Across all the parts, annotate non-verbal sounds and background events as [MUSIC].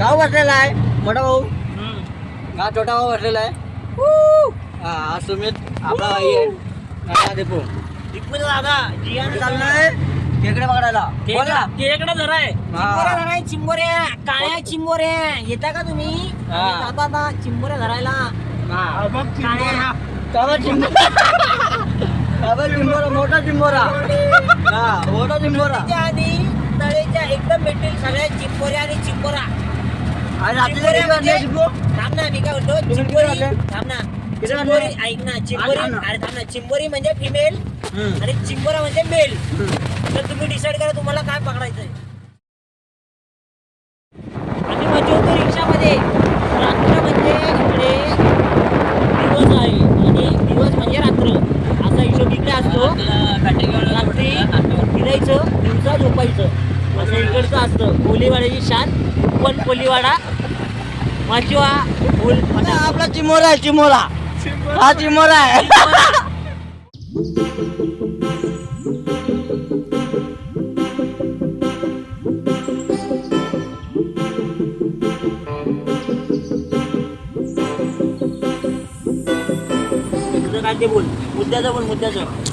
गाव बसलेला आहे. मोठा भाऊ. हा छोटा भाऊ बसलेला आहे. हा सुमित. आपला भाई आहे. हा, दीपू. दादा आम्ही चाललोय खेकडे पकडायला बोल. हा. धराय चिंबोऱ्या. काळ्या चिंबोऱ्या. येता का तुम्ही? हा. जातो आता चिंबोऱ्या धरायला. हा. चिंबोरा. मोठा चिंबोरा. हा मोठा चिंबोरा. आधी तळेच्या एकदम भेटेल सगळ्या चिंबोऱ्या आणि चिंबोरा. चिंबोरी म्हणजे फिमेल. आणि चिंबोरा म्हणजे मेल. तर तुम्ही डिसाईड करा तुम्हाला काय पकडायचंय. आम्ही होतो रिक्षामध्ये. रात्र म्हणजे इकडे दिवस आहे. आणि दिवस म्हणजे रात्र. असा हिशोब इकडे असतो. रात्री फिरायचं दिवसा झोपायचं. असं इकडचं असतं. कोलीवाड्याची शान. पण कोलीवाडा माचिवा फुल आपला चिमोरा आहे चिमोरा. हा चिमोरा आहे. बोल मुद्द्याचं बोल मुद्द्याचं.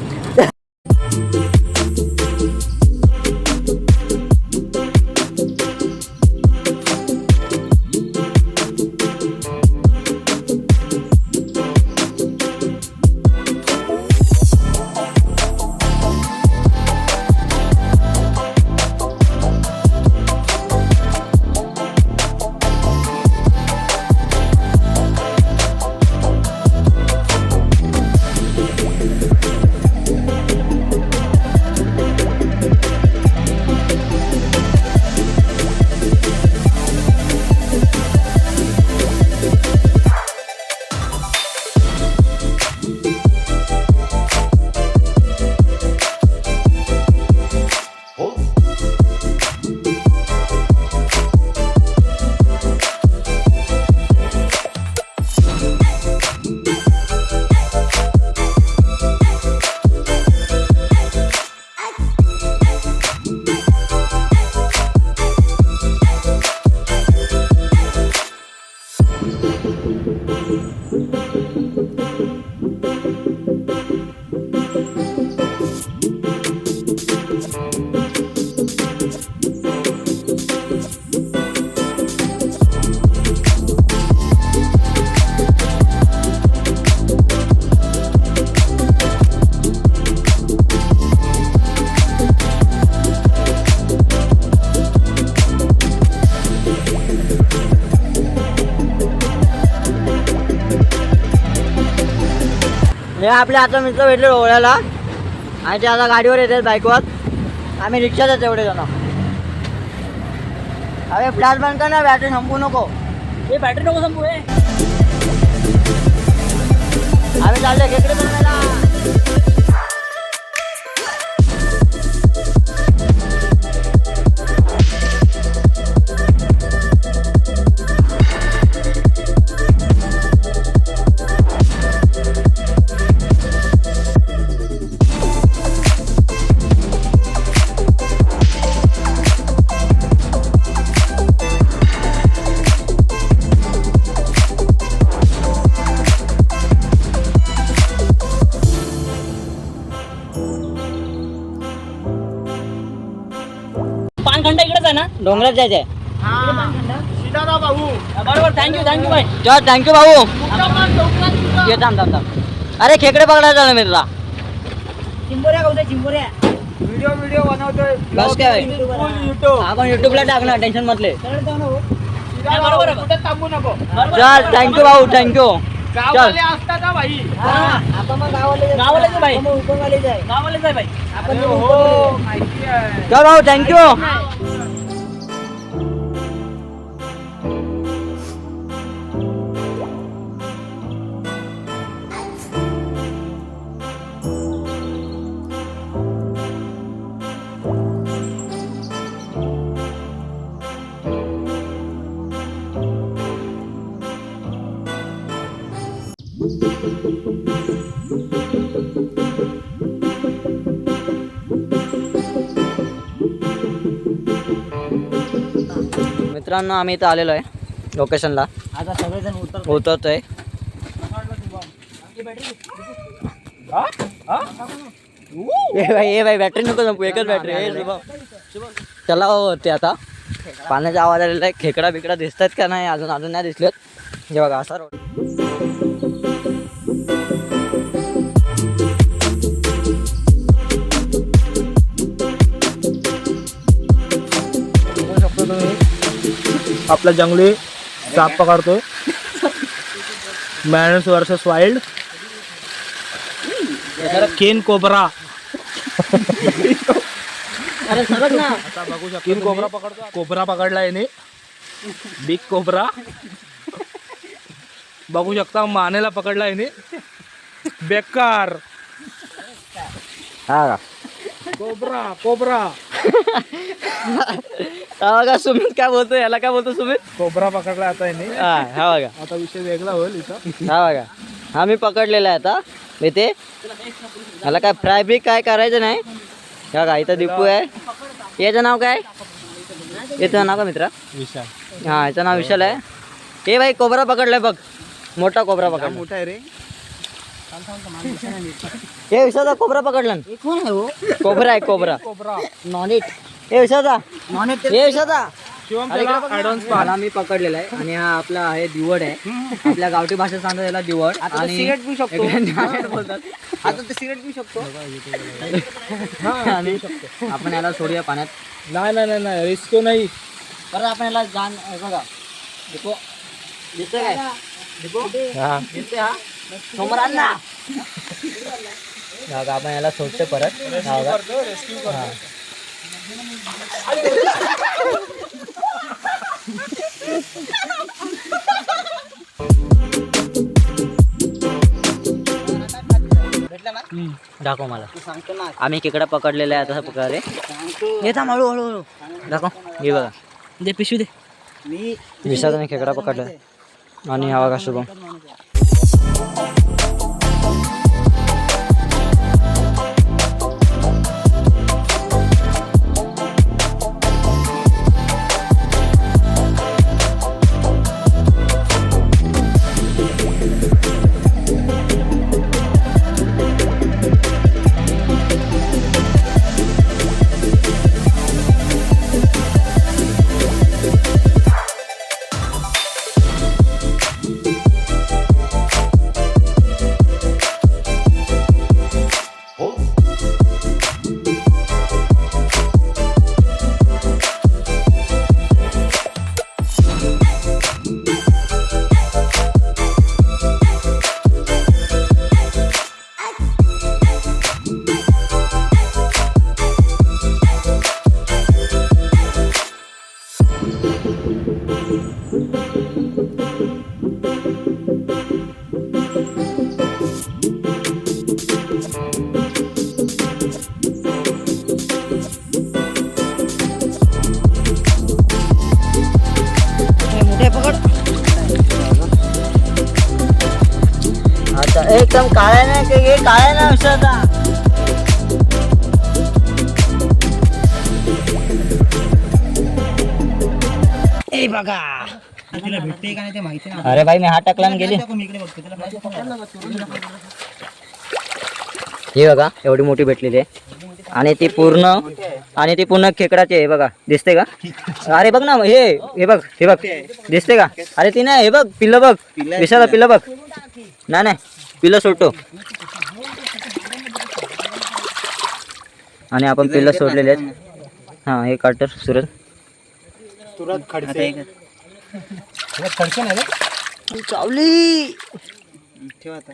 हे आपले आता मित्र भेटले ओळ्याला. आणि ते आता गाडीवर येतात बाईकवर. आम्ही रिक्षात येतो एवढे जण. अरे फ्लॅश बंद कर ना बॅटरी संपू नको. हे बॅटरी नको संपू हे. आम्ही चाललो खेकडे डोंगरात जायचंय बरोबर thank you thank you bye चल थँक्यू भाऊ. ये थांब थांब थांब. अरे खेकडे पकडायला चालू मित्रा चिंबोऱ्या गावच्या चिंबोऱ्या. व्हिडिओ व्हिडिओ बनवतोय. बस काय युट्यूब आपण युट्यूबला टाकणार टेन्शन मधले. ना हो. बरोबर कुठे थांबू नको. बरोबर. चल थँक्यू भाऊ थँक्यू गाववाले असतात भाई आपण हो माहिती आहे. चल भाऊ थँक्यू मित्रांनो आम्ही इथं आलेलो आहे. लोकेशनला आता सगळेजण उतर उतरतोय? ए भाई ए भाई बॅटरी नको संपू एकच बॅटरी ए शुभम. चला हो ते आता. पाण्याचा आवाज आलेला आहे खेकडा बिकडा दिसत आहेत का नाही? अजून अजून नाही दिसलेत. हे बघा असा रोड आपला जंगली साप पकडतोय. मॅनस वर्सेस वाईल्ड केन कोबरा. अरे सरक ना. आता बघू शकतो केन कोबरा पकडतो कोबरा पकडला याने. Big cobra. बघू शकता मानेला पकडला याने. बेकार. हा कोबरा कोबरा. [LAUGHS] हा बघा सुमित काय बोलतो याला काय बोलतो सुमित? कोबरा पकडला आता याने. हा हा बघा. आता विषय वेगळा होईल इथं. हा बघा. हा मी पकडलेला आहे आता. इथे मला काय फ्राय बी काय करायचं नाही? हा बघा इथं दीपू आहे. याचं नाव काय? याचं नाव का मित्रा? विषय हा याचं नाव विशाल आहे. ए भाई कोबरा पकडलाय बघ. मोठा कोबरा पकडला मोठा आहे रे. ए विशाचा कोबरा पकडला हे कोण आहे हो? कोबरा आहे कोबरा. कोबरा. नॉन इट ए ए शिवम त्याला मला मी पकडलेला आहे आणि हा आपला आहे दिवड आहे. आपल्या गावठी भाषेत सांगतात याला दिवड आता आणि सिगरेट पिऊ शकतो. इकडे बोलतात. आता ते सिगरेट पिऊ शकतो. आणि आपण याला सोडूया पाण्यात. नाही नाही नाही नाही. रिस्क नाही. परत आपण याला जाण हे बघा. दिपो दिसतोय काय? दिपो हा. दिसतोय हा? समोर आण ना हा आपण याला सोडतोय परत. हा बघा. हा. दाखव मला. सांगतो ना. आम्ही खेकडा पकडलेला आहे तसा प्रकारे येता हळू हळू हळू. दाखव. हे बघा. दे पिशवी दे. मी मी खेकडा पकडला आणि हा बघा शुभम? एकदम हे काळ्या ना विषाचा ए बघा। तिला भेटते का नाही ते माहिती नाही. अरे भाई मी हात टाकला आणि गेली. मी इकडे बघतो तिला माहिती हे बघा एवढी मोठी भेटलेली आहे. आणि ती पूर्ण आणि ती पूर्ण खेकडाची आहे बघा. दिसते का? अरे बघ ना हे हे बघ हे बघ. दिसते का? अरे ती नाही हे बघ पिल्लं बघ. विशाला पिल्लं बघ. नाही नाही. पिल्लं सोडतो. आणि आपण पिल्लं सोडलेले आहेत. हां हे कार्टर सुरत तुरंत खडसे. खडसे नाही रे? चावली. ठेव आता.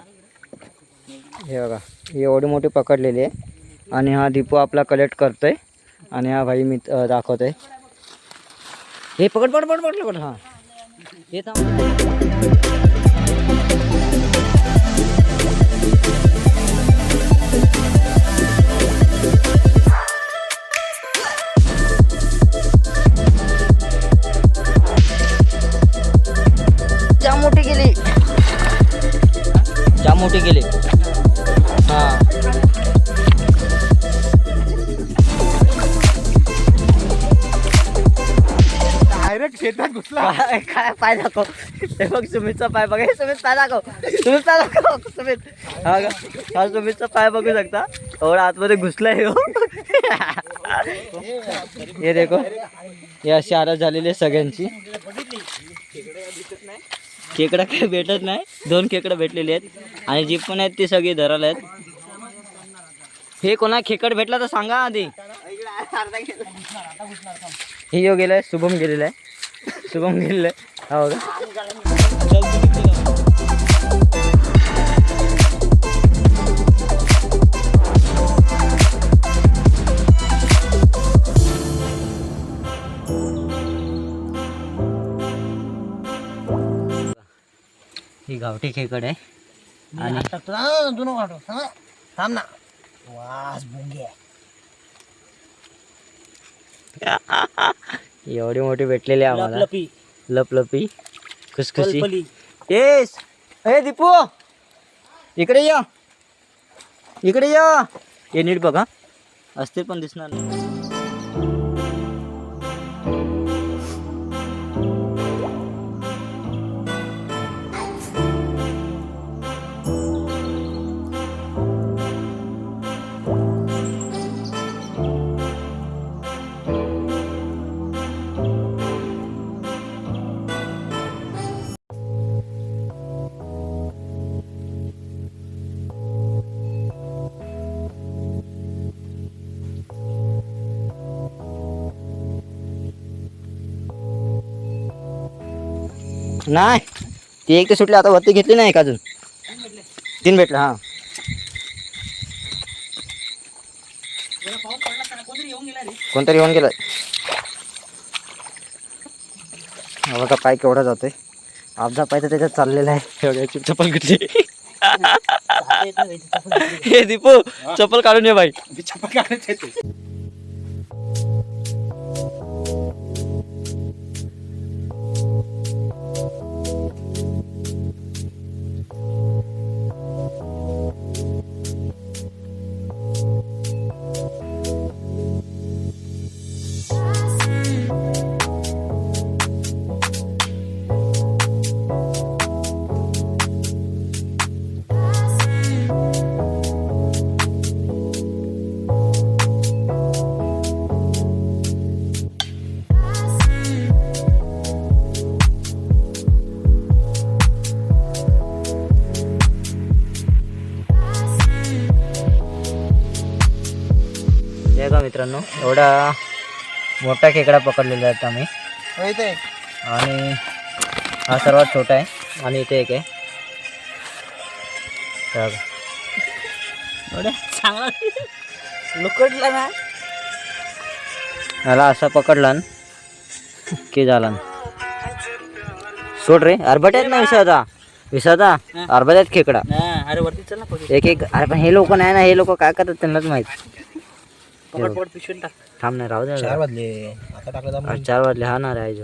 हे बघा ही एवढी मोठी पकडलेली आहे. आणि हा दीपू आपला कलेक्ट करतोय. आणि हा भाई मी दाखवतोय. हे पकड पकड पकड पकड पकड. हां. हे थांब. मोठी गेली हां. डायरेक्ट शेतात घुसला. काय काय पाय दाखव. हे बघ सुमितचा पाय बघ. हे सुमित पाय दाखव. सुमित पाय दाखव सुमित. हा का? हा सुमितचा पाय बघू शकता. एवढा आतमध्ये घुसलाय हो. हे देखो. हे अशी आरस झालेली आहे सगळ्यांची. खेकडा काही भेटत नाही. दोन खेकडं भेटलेली आहेत. आणि जी पण आहेत ती सगळी धरायला आहेत. हे कोणा खेकड भेटला तर सांगा आधी. हे यो गेलाय शुभम गेलेला आहे शुभम गेलेला आहे हो का? ही गावठी खेकड आहे. आणि जुनं काढतो थांब ना. वास भुंगे [LAUGHS] एवढी मोठी भेटलेली आहे आम्हाला. लपलपी. लपलपी. खुसखुशी. पलपली येस. हे दीपू. इकडे या. इकडे या. हे नीट बघा असते पण दिसणार नाही. नाही. ती एक तर सुटली आता वरती घेतली नाही का अजून? तीन भेटलं हा. कोणतरी येऊन गेलं. बघा पाय केवढा जातोय. अर्धा पाय तर त्याच्यात चाललेला आहे. एवढ्याची चप्पल कुठली? हे दीपू चप्पल काढून ये बाई. हे का मित्रांनो एवढा मोठा खेकडा पकडलेला आहे आम्ही. आणि हा सर्वात छोटा आहे आणि इथे एक आहे. हे चांगला लुकडला ना. ह्याला असा पकडला न, की झाला. सोड रे अर्बट्यात ना विसादा विसादा अर्बट्यात खेकडा. हा, अरे वरती चल ना एक एक अरे पण हे लोक नाही ना हे लोक काय करतात त्यांनाच माहीत. पकड पकड पिशवीत टाक. थांब नाही राहू दे चार वाजले. आता टाकलं चार वाजले हा ना रे आई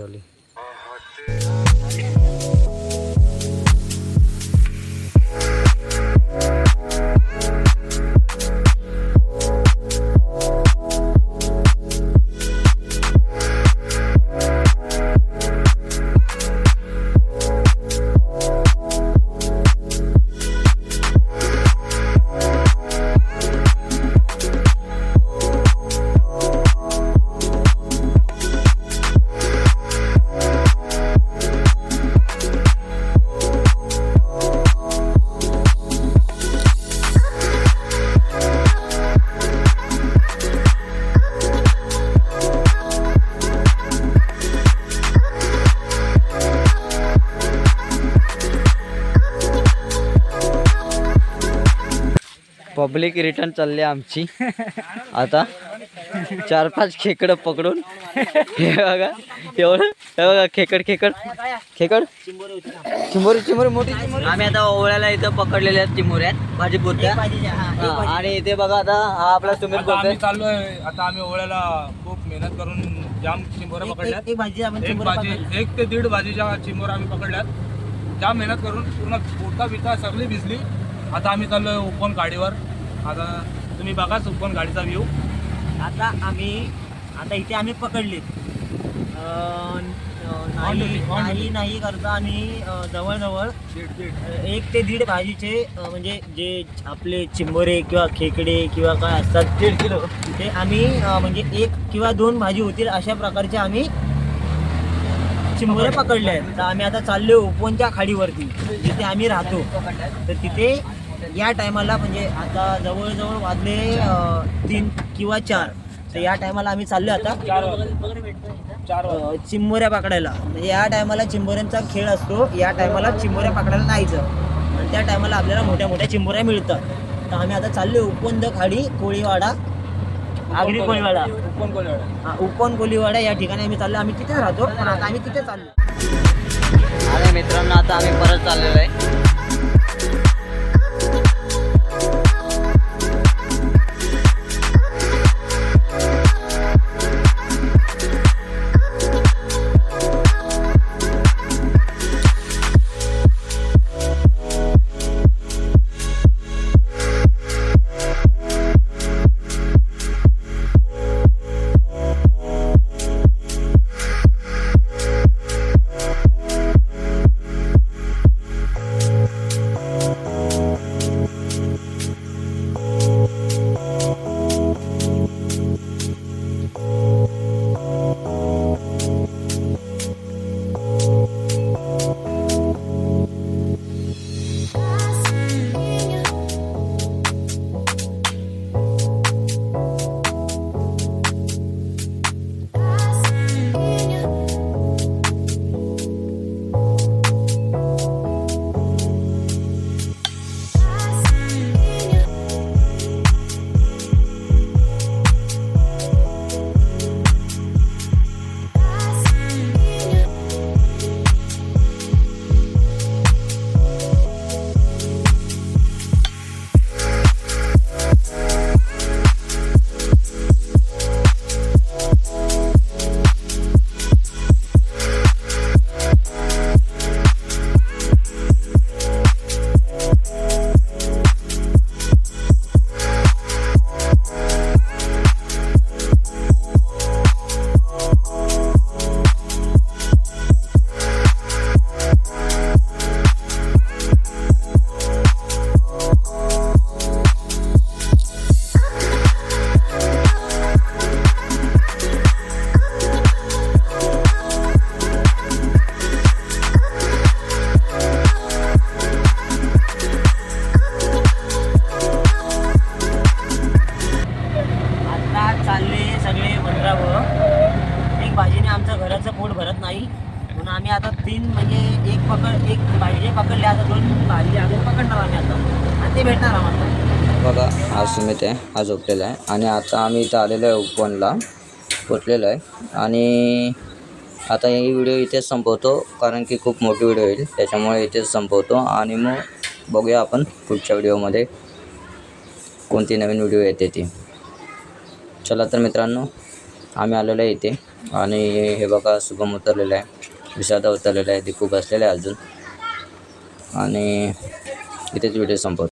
पब्लिक रिटर्न चालली आहे आमची. आता चार पाच खेकडं पकडून. हे बघा एवढं हे बघा खेकड खेकड खेकड. चिंबोरी चिंबोरी मोठी चिंबोरी. आम्ही आता ओळ्याला इथं पकडलेल्या आहेत चिंबोऱ्यात भाजी हा, आणि इथे बघा आता हा आपला सुमित बोलतोय. चाललोय आता आम्ही ओळ्याला खूप मेहनत करून जाम चिंबोऱ्या पकडल्यात. एक भाजी एक ते दीड भाजीच्या चिंबोऱ्या आम्ही पकडल्यात. जाम मेहनत करून पूर्ण पोटा बिटा सगळी भिजली. आता आम्ही चाललोय ओपन गाडीवर. आता तुम्ही बघाच ओपन गाडीचा व्ह्यू आता आम्ही आता इथे आम्ही पकडले. नाही नाही नाही करता आम्ही जवळजवळ एक ते दीड भाजीचे म्हणजे जे आपले चिंबोरे किंवा खेकडे किंवा काय असतात दीड किलो. ते आम्ही म्हणजे एक किंवा दोन भाजी होतील अशा प्रकारचे आम्ही चिंबोरे पकडले. आहेत. तर आम्ही आता चाललो उपवनच्या खाडीवरती जिथे आम्ही राहतो. तर तिथे या टायमाला म्हणजे आता जवळजवळ वाजले अं, तीन किंवा चार. तर या टायमाला आम्ही चाललो आता. अ, चिंबोऱ्या पकडायला. म्हणजे या टायमाला चिंबोऱ्यांचा खेळ असतो. या टायमाला चिंबोऱ्या पकडायला जायचं आणि त्या टायमाला आपल्याला मोठ्या मोठ्या चिंबोऱ्या मिळतात. तर आम्ही आता चाललो उपवंद खाडी कोळीवाडा आगरी कोळीवाडा. हा उपवन कोळीवाडा या ठिकाणी आम्ही चाललो आम्ही तिथेच राहतो पण आता आम्ही तिथे चाललो अरे मित्रांनो आता आम्ही परत चाललेलो आहे. एक पकड एक पाहिजे पकडले आता दोन पाहिजे अजून पकडणार आम्ही आता. आणि ते भेटणार आम्हाला. बघा हा सुमित आहे हा झोपलेला आहे. आणि आता आम्ही इथं आलेलो आहे उपवनला पोचलेलो आहे. आणि आता ही व्हिडिओ इथेच संपवतो कारण की खूप मोठी व्हिडिओ येईल. त्याच्यामुळे इथेच संपवतो. आणि मग बघूया आपण पुढच्या व्हिडिओमध्ये कोणती नवीन व्हिडिओ येते ती. चला तर मित्रांनो आम्ही आलेलो आहे इथे. आणि हे बघा शुभम उतरलेलं आहे. विषादा उतरलेला आहे ते खूप बसलेला आहे अजून. आणि इथेच व्हिडिओ संपवतो.